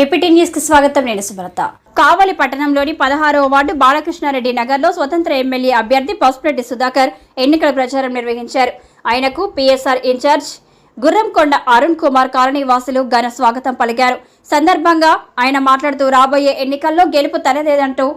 APT న్యూస్కి స్వాగతం. నేను సుబ్రత కావలి పట్టణంలోని పదహారవ వార్డు బాలకృష్ణారెడ్డి నగర్లో స్వతంత్ర ఎమ్మెల్యే అభ్యర్థి పసుపురెడ్డి సుధాకర్ ఎన్నికల ప్రచారం నిర్వహించారు. ఆయనకు PSR incharge Gurramkonda Arun Kumar colony వాసులు ఘన స్వాగతం పలికారు. సందర్భంగా ఆయన మాట్లాడుతూ రాబోయే ఎన్నికల్లో గెలుపు తనదేదంటూ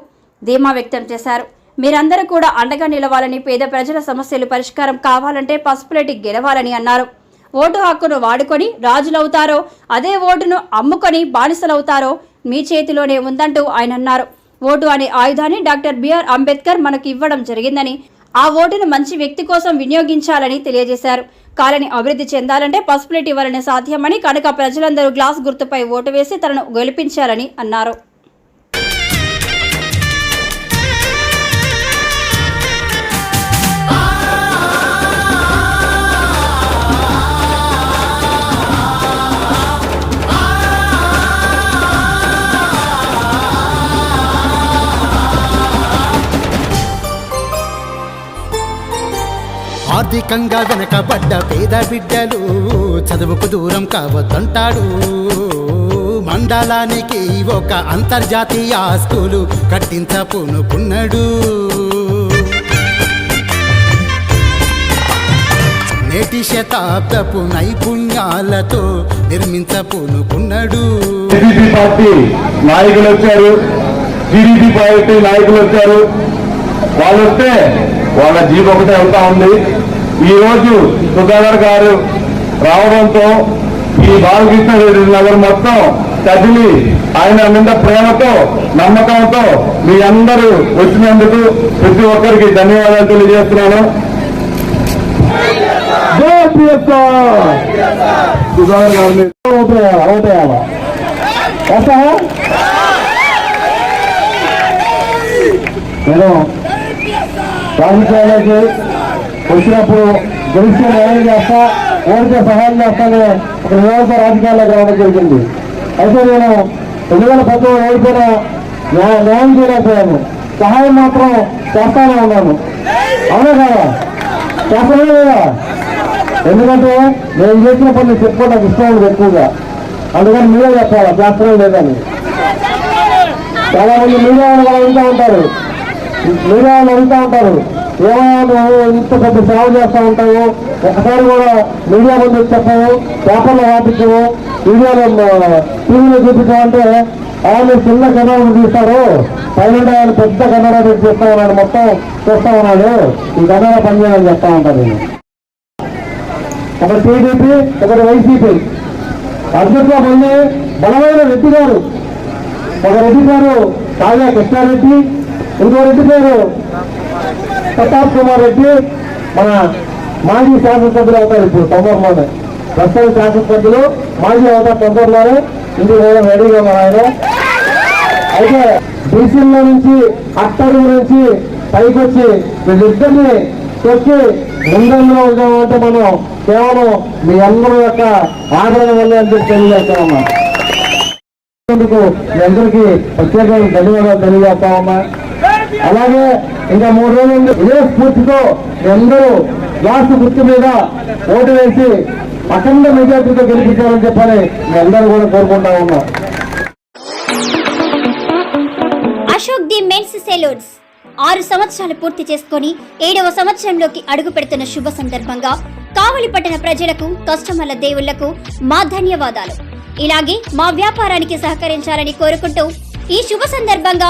ధీమా వ్యక్తం చేశారు. మీరందరూ కూడా అండగా నిలవాలని పేద ప్రజల సమస్యలు పరిష్కారం కావాలంటే పసుపురెడ్డి గెలవాలని అన్నారు. ఓటు హక్కును వాడుకొని రాజులవుతారో అదే ఓటును అమ్ముకొని బానిసలవుతారో మీ చేతిలోనే ఉందంటూ ఆయన అన్నారు. ఓటు అనే ఆయుధాన్ని డాక్టర్ బిఆర్ అంబేద్కర్ మనకు ఇవ్వడం జరిగిందని ఆ ఓటును మంచి వ్యక్తి కోసం వినియోగించాలని తెలియజేశారు. కాలని అభివృద్ధి చెందాలంటే పసుపులేటి వలన సాధ్యమని కనుక ప్రజలందరూ గ్లాస్ గుర్తుపై ఓటు వేసి తనను గెలిపించాలని అన్నారు. ఆర్థికంగా వెనకబడ్డ పేద బిడ్డలు చదువుకు దూరం కావద్దంటాడు. మండలానికి ఒక అంతర్జాతీయ స్కూలు కట్టించపునుకున్నాడు. నేటి శతాబ్దపు నైపుణ్యాలతో నిర్మించపునుకున్నాడు. పార్టీ నాయకులు వచ్చారు. టీడీపీ పార్టీ నాయకులు వచ్చారు. వాళ్ళు వస్తే వాళ్ళ జీవ ఒకటే వెళ్తా ఉంది. ఈ రోజు సుధాకర్ గారు రావడంతో ఈ బాలకృష్ణ నగర్ మొత్తం కదిలి ఆయన మీద ప్రేమతో నమ్మకంతో మీ అందరూ వచ్చినందుకు ప్రతి ఒక్కరికి ధన్యవాదాలు తెలియజేస్తున్నాను! సుధాకర్ గారిని ఓటేయాలా? నేను రాజకీయాలకి వచ్చినప్పుడు గెలిస్తే న్యాయం చేస్తా ఓడితే సహాయం చేస్తానే ఒక నియోజక రాజకీయాల్లోకి రావడం జరిగింది. అయితే నేను రెండు వేల పంతొమ్మిది ఓడిపోయిన న్యాయం చేయలేకపోయాను. సహాయం మాత్రం చేస్తానే ఉన్నాను. అవునా కదా? చేస్తానే లేదా? ఎందుకంటే నేను చేసిన పని చెప్పుకోవడానికి ఇష్టం ఉండదు ఎక్కువగా. అందుకని మీరే చెప్పాలా చేస్తానే లేదని. చాలా మంది మీడియా వాళ్ళు అడుగుతూ ఉంటారు. మీడియా వాళ్ళు అడుగుతూ ఉంటారు. ఏమో నువ్వు ఇంత పెద్ద సేవ చేస్తూ ఉంటావు? ఒకసారి కూడా మీడియా ముందు చెప్పాము పేపర్లో వాటించము మీడియాలో టీవీలో చూపించామంటే ఆయన చిన్న కన్నడ తీస్తారు. పైన ఆయన పెద్ద కన్నడ పెట్టి చూస్తా ఉన్నాడు మొత్తం చూస్తా ఉన్నాడు. ఈ కన్నడ పనిచేయాలని చెప్తా ఉంటాను నేను. ఒకటి టీడీపీ ఒకటి వైసీపీ. అర్జున్లో మళ్ళీ బలమైన రెడ్డి గారు. ఒక రెడ్డి గారు కావ్య కృష్ణారెడ్డి ఇంకో రెడ్డి పేరు? ప్రతాప్ కుమార్ రెడ్డి మన మాజీ శాసనసభ్యులు అవుతారు ఇప్పుడు తొందరలోనే. ప్రస్తుత శాసనసభ్యులు మాజీ అవుతారు తొందరలోనే. ఇంటికి పోవడం రెడీగా మన ఆయన. అయితే బీసీలో నుంచి అట్టడుగు నుంచి పైకి వచ్చి వీళ్ళిద్దరిని తొక్కి ముందంలో ఉంటామంటే మనం కేవలం మీ అందరి యొక్క ఆదరణ వల్లే అని చెప్పి తెలియజేస్తా ఉన్నాం మీ అందరికీ ప్రత్యేకంగా ధన్యవాదాలు తెలియజేస్తా ఉన్నా అలాగే ఇంకా మూడు రోజులు ఇదే స్ఫూర్తితో మీ అందరూ లాస్ట్ గుర్తు మీద ఓటు వేసి అఖండ మెజార్టీతో గెలిపించాలని చెప్పని మీ అందరూ కూడా కోరుకుంటా ఉన్నాం. Ashok the men's saloons. ఆరు సంవత్సరాలు పూర్తి చేసుకుని ఏడవ సంవత్సరంలోకి అడుగు పెడుతున్న శుభ సందర్భంగా కావలి పట్టణ ప్రజలకు కస్టమర్ల దేవుళ్ళకు మా ధన్యవాదాలు. ఇలాగే మా వ్యాపారానికి సహకరించాలని కోరుకుంటూ ఈ శుభ సందర్భంగా